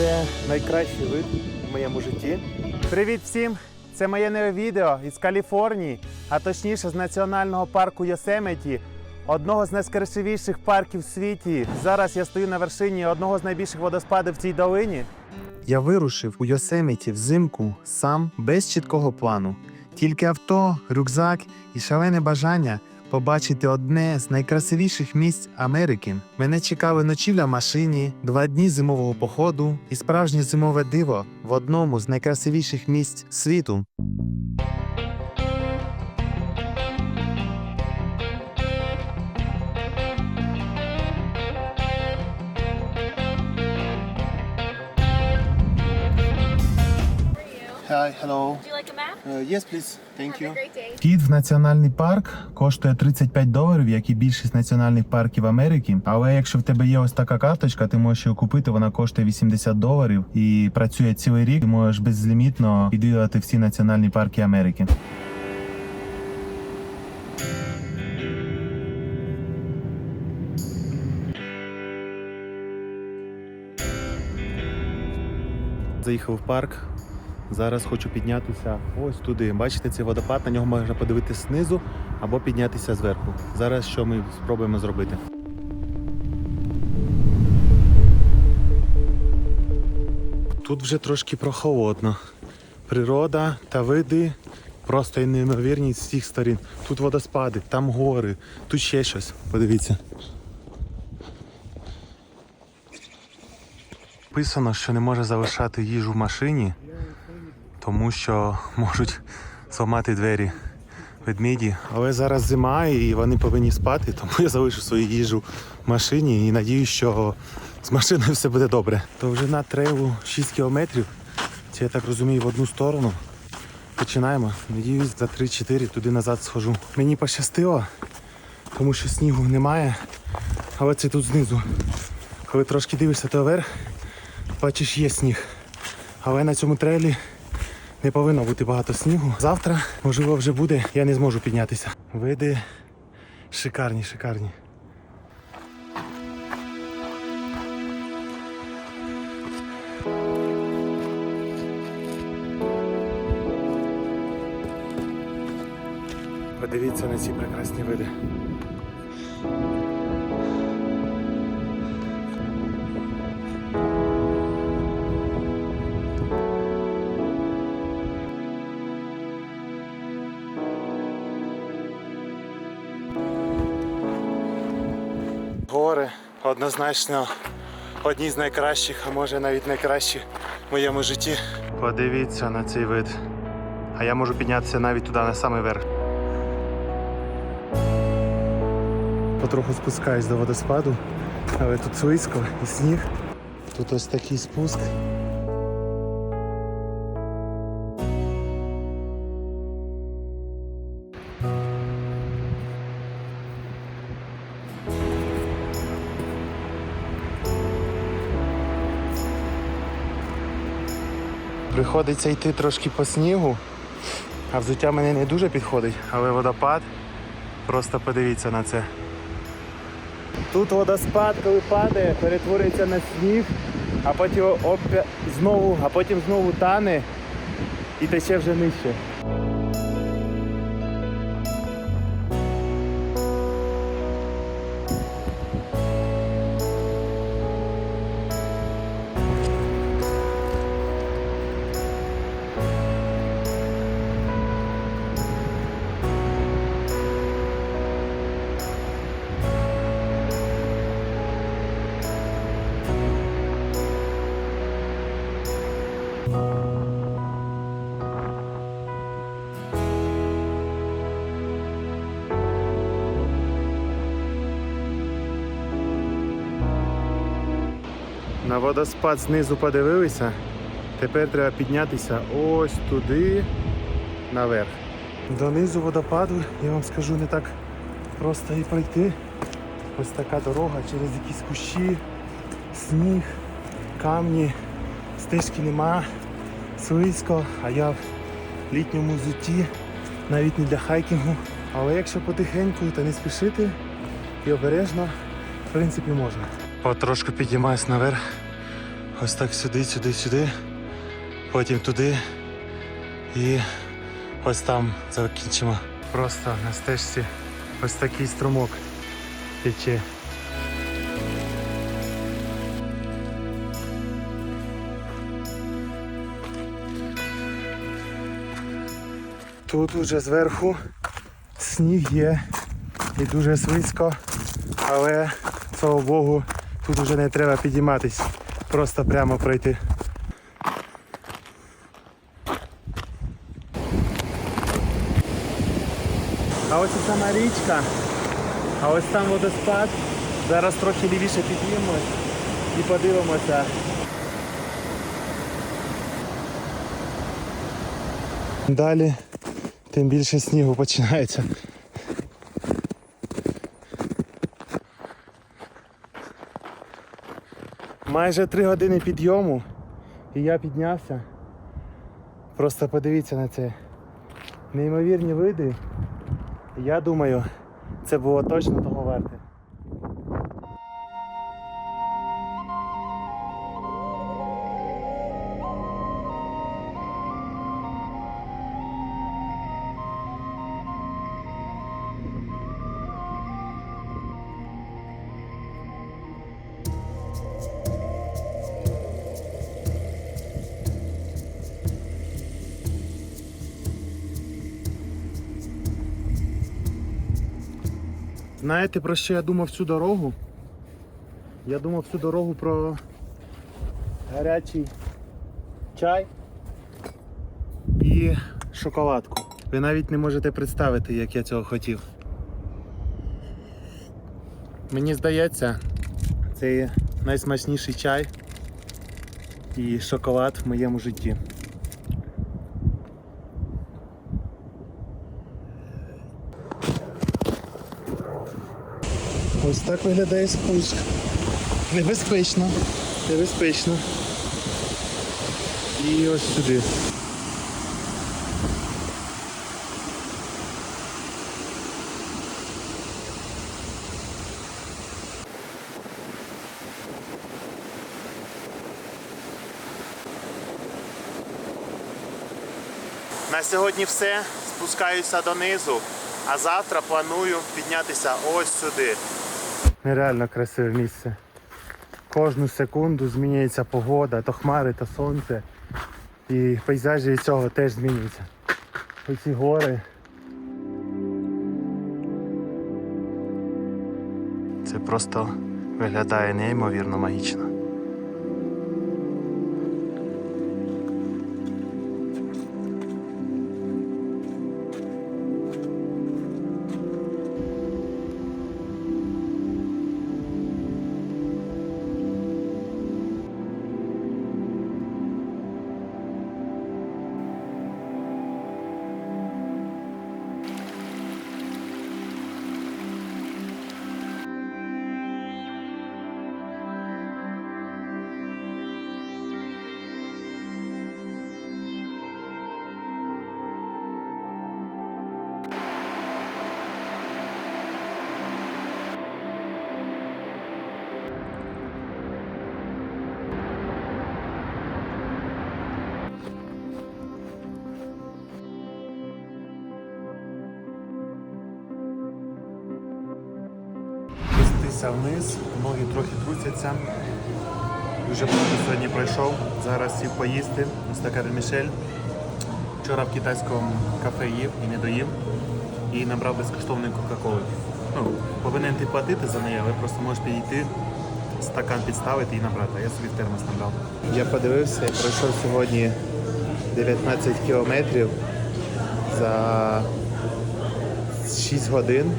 Це найкращий вид в моєму житті. Привіт всім! Це моє нове відео із Каліфорнії, а точніше з національного парку Йосеміті, одного з найкрасивіших парків в світі. Зараз я стою на вершині одного з найбільших водоспадів в цій долині. Я вирушив у Йосеміті взимку сам без чіткого плану. Тільки авто, рюкзак і шалене бажання побачити одне з найкрасивіших місць Америки. Мене чекали ночівля в машині, два дні зимового походу і справжнє зимове диво в одному з найкрасивіших місць світу. Hi, hello. Yes, please. Thank day. Вхід в національний парк коштує 35 доларів, як і більшість національних парків Америки. Але якщо в тебе є ось така карточка, ти можеш її купити. Вона коштує 80 доларів і працює цілий рік. Ти можеш безлімітно відвідувати всі національні парки Америки. Заїхав в парк. Зараз хочу піднятися ось туди. Бачите, цей водопад, на нього можна подивитися знизу або піднятися зверху. Зараз що ми спробуємо зробити. Тут вже трошки прохолодно. Природа та види просто неймовірні з всіх сторін. Тут водоспади, там гори, тут ще щось. Подивіться. Писано, що не може залишати їжу в машині, тому що можуть зламати двері ведмеді. Але зараз зима і вони повинні спати, тому я залишу свою їжу в машині і надію, що з машиною все буде добре. Довжина трейлу 6 кілометрів. Це я так розумію в одну сторону. Починаємо. Надіюсь, за 3-4 туди назад схожу. Мені пощастило, тому що снігу немає, але це тут знизу. Коли трошки дивишся то вверх, бачиш, є сніг. Але на цьому трейлі не повинно бути багато снігу. Завтра, можливо, вже буде, я не зможу піднятися. Види шикарні, шикарні. Подивіться на ці прекрасні види. Однозначно одні з найкращих, а може навіть найкращі в моєму житті. Подивіться на цей вид. А я можу піднятися навіть туди на самий верх. Потроху спускаюсь до водоспаду, але тут слизько і сніг. Тут ось такий спуск. Приходиться йти трошки по снігу, а взуття мене не дуже підходить, але водопад. Просто подивіться на це. Тут водоспад, коли падає, перетворюється на сніг, а потім опя... знову, а потім знову тане і тече вже нижче. Водоспад знизу подивилися. Тепер треба піднятися ось туди наверх. Донизу водопаду, я вам скажу, не так просто і пройти. Ось така дорога через якісь кущі, сніг, камні, стежки нема, слизько, а я в літньому взутті, навіть не для хайкінгу. Але якщо потихеньку та не спішити і обережно, в принципі можна. Потрошку підіймаюсь наверх. Ось так сюди, сюди, сюди. Потім туди. І ось там закінчимо. Просто на стежці ось такий струмок тече. Тут уже зверху сніг є і дуже слизько, але слава Богу, тут вже не треба підійматись, просто прямо пройти. А ось і сама річка, а ось там водоспад. Зараз трохи лівіше підіймемось і подивимося. Далі тим більше снігу починається. Майже три години підйому, і я піднявся. Просто подивіться на це. Неймовірні види. Я думаю, це було точно того варте. Знаєте, про що я думав всю дорогу? Я думав всю дорогу про гарячий чай і шоколадку. Ви навіть не можете представити, як я цього хотів. Мені здається, це найсмачніший чай і шоколад в моєму житті. Ось так виглядає спуск. Небезпечно. Небезпечно. І ось сюди. На сьогодні все. Спускаюся донизу, а завтра планую піднятися ось сюди. Нереально красиве місце. Кожну секунду змінюється погода, то хмари, то сонце. І пейзажі від цього теж змінюються. Оці гори. Це просто виглядає неймовірно магічно. Спустився вниз, ноги трохи трусяться. Дуже багато сьогодні пройшов. Зараз сів поїсти. Ось така Мішель. Вчора в китайському кафе їв і не доїв. І набрав безкоштовної Кока-Коли. Ну, повинен ти платити за неї, але просто можеш підійти, стакан підставити і набрати. Я собі в термос набрав. Я подивився, я пройшов сьогодні 19 кілометрів за 6 годин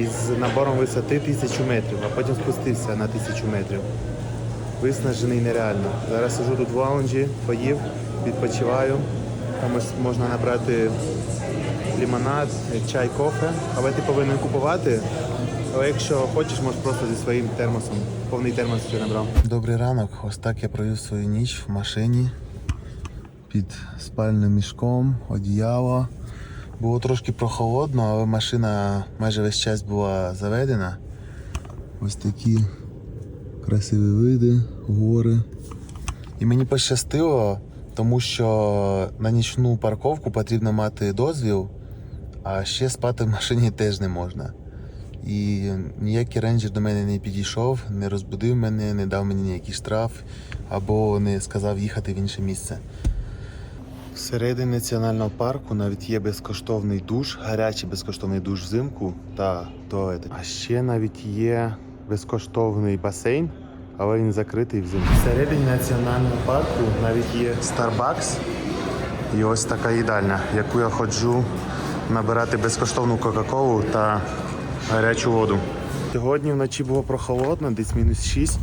із набором висоти 1000 метрів, а потім спустився на 1000 метрів. Виснажений нереально. Зараз сижу тут в лаунжі, поїв, відпочиваю. Там можна набрати лимонад, чай, кофе, але ти повинен купувати. Але якщо хочеш, можеш просто зі своїм термосом. Повний термос ще набрав. Добрий ранок. Ось так я провів свою ніч в машині під спальним мішком, одіяло. Було трошки прохолодно, але машина майже весь час була заведена. Ось такі красиві види, гори. І мені пощастило, тому що на нічну парковку потрібно мати дозвіл, а ще спати в машині теж не можна. І ніякий рейнджер до мене не підійшов, не розбудив мене, не дав мені ніякий штраф або не сказав їхати в інше місце. Всередині національного парку навіть є безкоштовний душ, гарячий безкоштовний душ взимку та туалети. А ще навіть є безкоштовний басейн, але він закритий взимку. Всередині національного парку навіть є Starbucks і ось така їдальня, яку я ходжу набирати безкоштовну Кока-Колу та гарячу воду. Сьогодні вночі було прохолодно, десь мінус 6.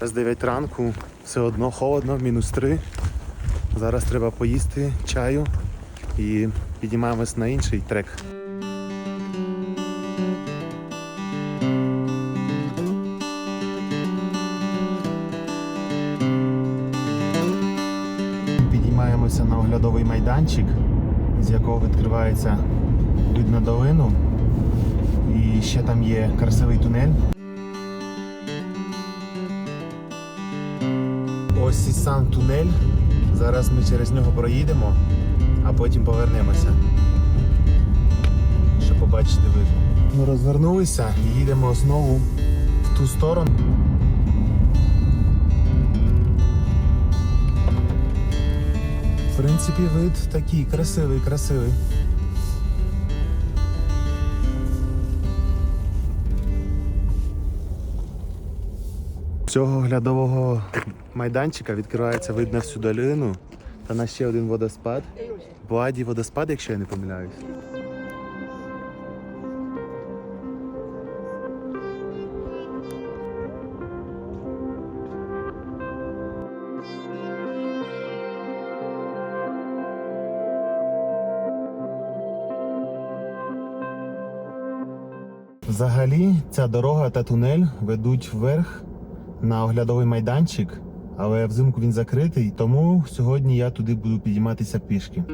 З 9 ранку все одно холодно, мінус 3. Зараз треба поїсти чаю і підіймаємось на інший трек. Підіймаємося на оглядовий майданчик, з якого відкривається вид на долину. І ще там є красивий тунель. Ось і сам тунель. Зараз ми через нього проїдемо, а потім повернемося. Щоб побачити вид. Ми розвернулися і їдемо знову в ту сторону. В принципі, вид такий красивий, красивий. Цього оглядового майданчика відкривається вид на всю долину та на ще один водоспад. Бладі водоспад, якщо я не помиляюсь. Взагалі, ця дорога та тунель ведуть вверх на оглядовий майданчик, але взимку він закритий, тому сьогодні я туди буду підійматися пішки.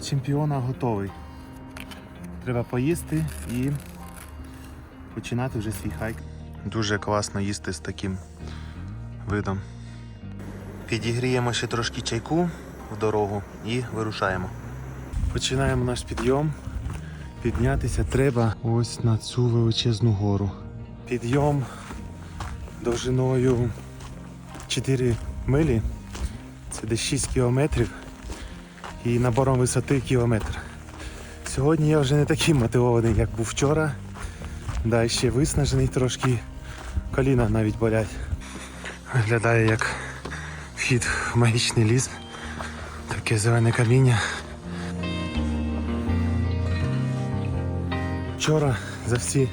Чемпіона готовий. Треба поїсти і починати вже свій хайк. Дуже класно їсти з таким видом. Підігріємо ще трошки чайку в дорогу і вирушаємо. Починаємо наш підйом. Піднятися треба ось на цю величезну гору. Підйом довжиною 4 милі. Це десь 6 кілометрів і набором висоти кілометр. Сьогодні я вже не такий мотивований, як був вчора. Да, ще виснажений трошки, коліна навіть болять. Виглядає як вхід в магічний ліс. Таке зелене каміння. Вчора за всі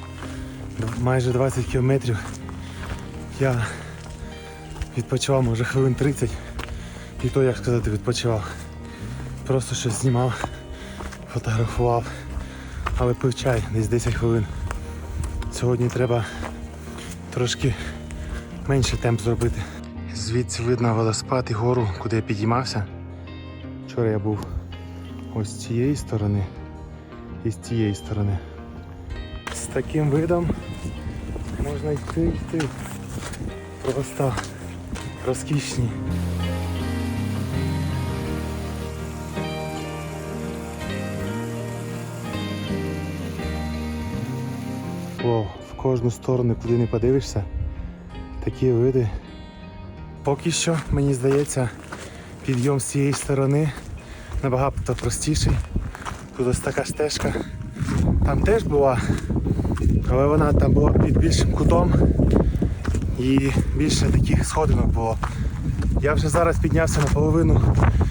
майже 20 кілометрів я відпочивав може хвилин 30. І то, як сказати, відпочивав. Просто щось знімав, фотографував, але пив чай десь 10 хвилин. Сьогодні треба трошки менше темп зробити. Звідси видно водоспад і гору, куди я підіймався. Вчора я був ось з цієї сторони і з цієї сторони. З таким видом можна йти йти. Просто розкішні. О, в кожну сторону, куди не подивишся, такі види. Поки що, мені здається, підйом з цієї сторони набагато простіший. Тут ось така стежка. Там теж була, але вона там була під більшим кутом і більше таких сходинок було. Я вже зараз піднявся на половину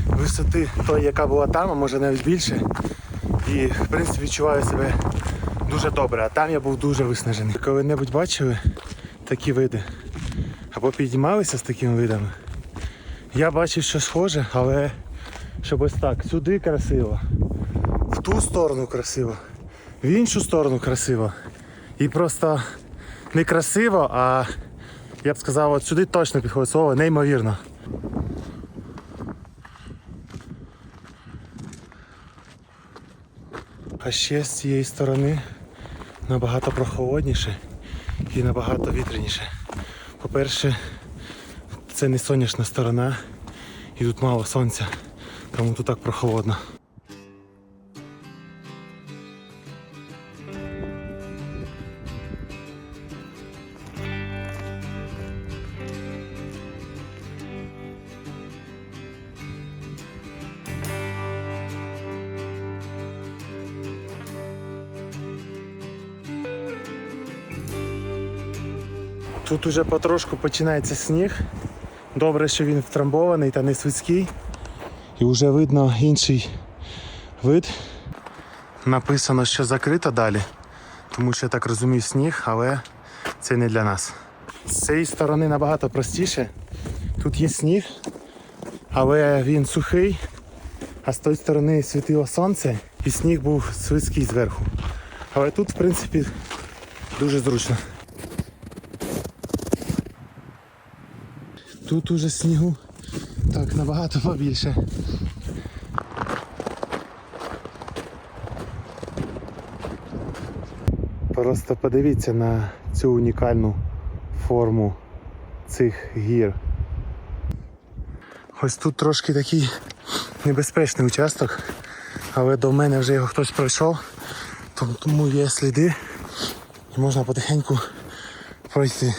висоти той, яка була там, а може навіть більше. І в принципі відчуваю себе дуже добре, а там я був дуже виснажений. Коли-небудь бачили такі види. або підіймалися з такими видами. Я бачив, що схоже, але щоб ось так, сюди красиво, в ту сторону красиво, в іншу сторону красиво. І просто не красиво, а я б сказав, от сюди точно підходить слово, неймовірно. А ще з цієї сторони набагато прохолодніше і набагато вітряніше. По-перше, це не сонячна сторона і тут мало сонця, тому тут так прохолодно. Тут уже потрошку починається сніг. Добре, що він втрамбований та не свицький. І вже видно інший вид. Написано, що закрито далі, тому що я так розумію сніг, але це не для нас. З цієї сторони набагато простіше. Тут є сніг, але він сухий, а з тої сторони світило сонце і сніг був свицький зверху. Але тут, в принципі, дуже зручно. Тут уже снігу так набагато побільше. Просто подивіться на цю унікальну форму цих гір. Ось тут трошки такий небезпечний участок, але до мене вже його хтось пройшов, тому- є сліди і можна потихеньку пройти.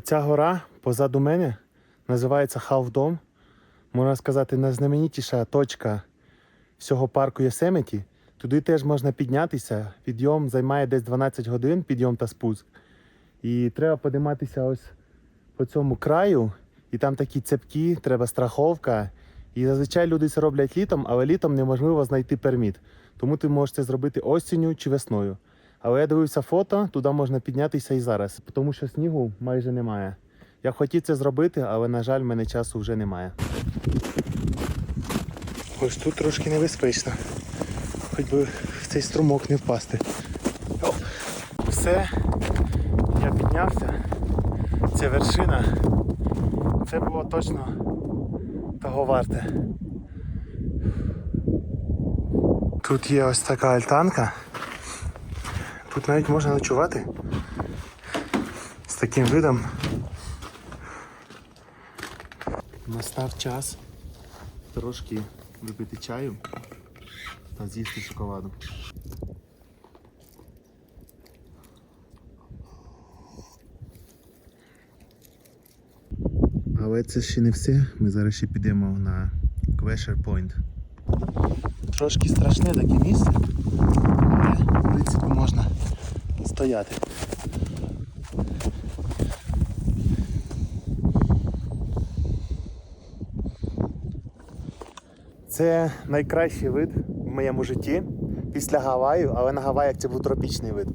Оця гора позаду мене називається Халфдом. Можна сказати, найзнаменітіша точка всього парку Йосемиті. Туди теж можна піднятися. Підйом займає десь 12 годин, підйом та спуск. І треба подиматися ось по цьому краю. І там такі цепки, треба страховка. І зазвичай люди це роблять літом, але літом неможливо знайти перміт. Тому ти можеш це зробити осінню чи весною. Але я дивився фото, туди можна піднятися і зараз, тому що снігу майже немає. Я хотів це зробити, але, на жаль, в мене часу вже немає. Ось тут трошки небезпечно. Хоч би в цей струмок не впасти. Все, я піднявся. Це вершина. Це було точно того варте. Тут є ось така альтанка. Тут навіть можна ночувати з таким видом. Настав час трошки випити чаю та з'їсти шоколаду. Але це ще не все. Ми зараз ще підемо на Квешер Point. Трошки страшне таке місце, в принципі можна стояти. Це найкращий вид в моєму житті після Гаваю, але на Гаваях це був тропічний вид.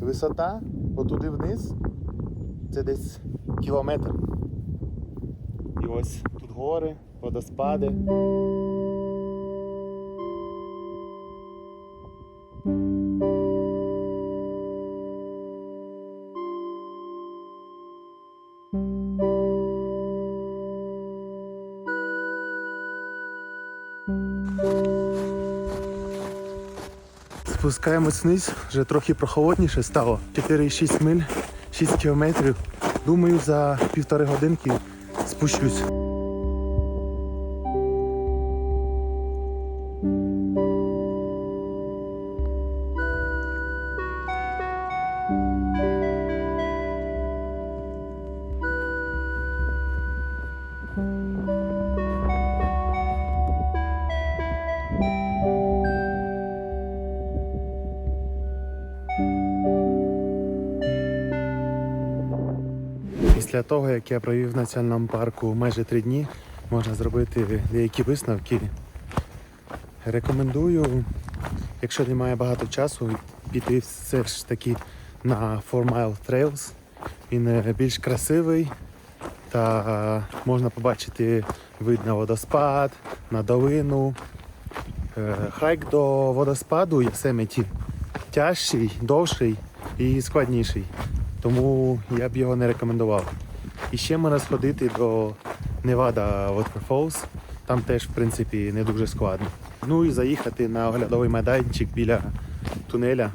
Висота отуди вниз це десь кілометр. І ось тут гори, водоспади. Спускаємось вниз, вже трохи прохолодніше стало. 4,6 миль, 6 кілометрів. Думаю, за півтори годинки спущусь. Після того, як я провів в національному парку майже три дні, можна зробити деякі висновки. Рекомендую якщо немає багато часу, піти все ж таки на 4 Mile Trails. Він е, більш красивий та е, можна побачити вид на водоспад, на долину. Е, Хайк до водоспаду Йосемиті тяжчий, довший і складніший. Тому я б його не рекомендував. І ще можна сходити до Nevada Waterfalls. Там теж, в принципі, не дуже складно. Ну і заїхати на оглядовий майданчик біля тунеля.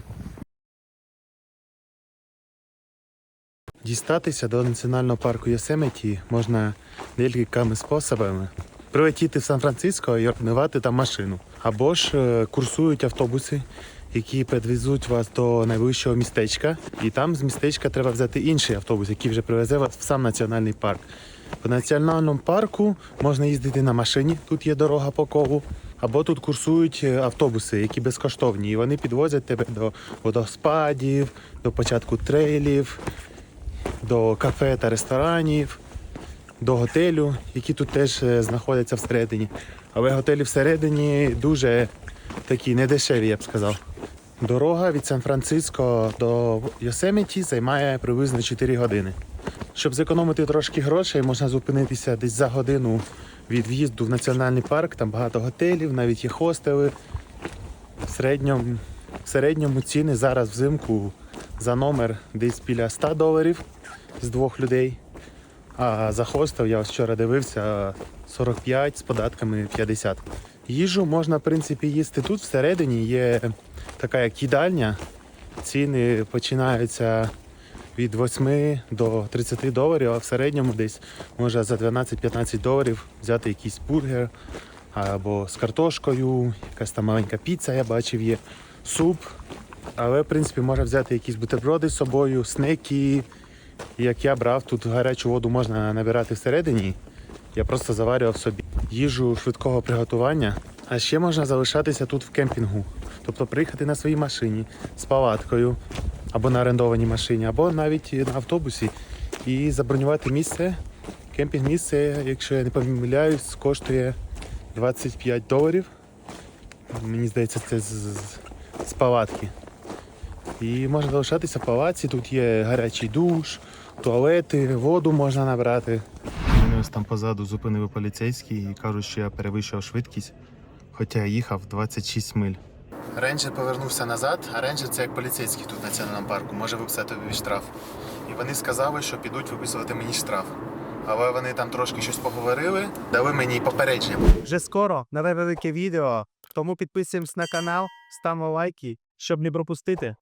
Дістатися до національного парку Йосемиті можна декількома способами. Прилетіти в Сан-Франциско і орендувати там машину. Або ж е, курсують автобуси, які підвезуть вас до найближчого містечка, і там з містечка треба взяти інший автобус, який вже привезе вас в сам національний парк. В національному парку можна їздити на машині, тут є дорога по колу. Або тут курсують е, автобуси, які безкоштовні, і вони підвозять тебе до водоспадів, до початку трейлів, до кафе та ресторанів, до готелю, які тут теж е, знаходяться всередині. Але готелі всередині дуже такі недешеві, я б сказав. Дорога від Сан-Франциско до Йосеміті займає приблизно 4 години. Щоб зекономити трошки грошей, можна зупинитися десь за годину від в'їзду в національний парк. Там багато готелів, навіть є хостели. В середньому, в середньому ціни зараз взимку за номер десь біля 100 доларів з двох людей. А за хостел я вчора дивився 45 з податками 50. Їжу можна, в принципі, їсти тут всередині. Є така як їдальня. Ціни починаються від 8 до 30 доларів, а в середньому десь можна за 12-15 доларів взяти якийсь бургер або з картошкою, якась там маленька піца, я бачив, є суп. Але, в принципі, можна взяти якісь бутерброди з собою, снеки. Як я брав, тут гарячу воду можна набирати всередині. Я просто заварював собі їжу швидкого приготування. А ще можна залишатися тут в кемпінгу. Тобто приїхати на своїй машині з палаткою або на орендованій машині, або навіть на автобусі і забронювати місце. Кемпінг-місце, якщо я не помиляюсь, коштує 25 доларів. Мені здається, це з- з палатки. І можна залишатися в палаці, тут є гарячий душ, туалети, воду можна набрати. Мене ось там позаду зупинили поліцейські і кажуть, що я перевищував швидкість, хоча я їхав 26 миль. Рейнджер повернувся назад, а рейнджер це як поліцейський тут в національному парку, може виписати тобі штраф. І вони сказали, що підуть виписувати мені штраф. Але вони там трошки щось поговорили, дали мені попередження. Вже скоро нове велике відео, тому підписуємось на канал, ставимо лайки, щоб не пропустити.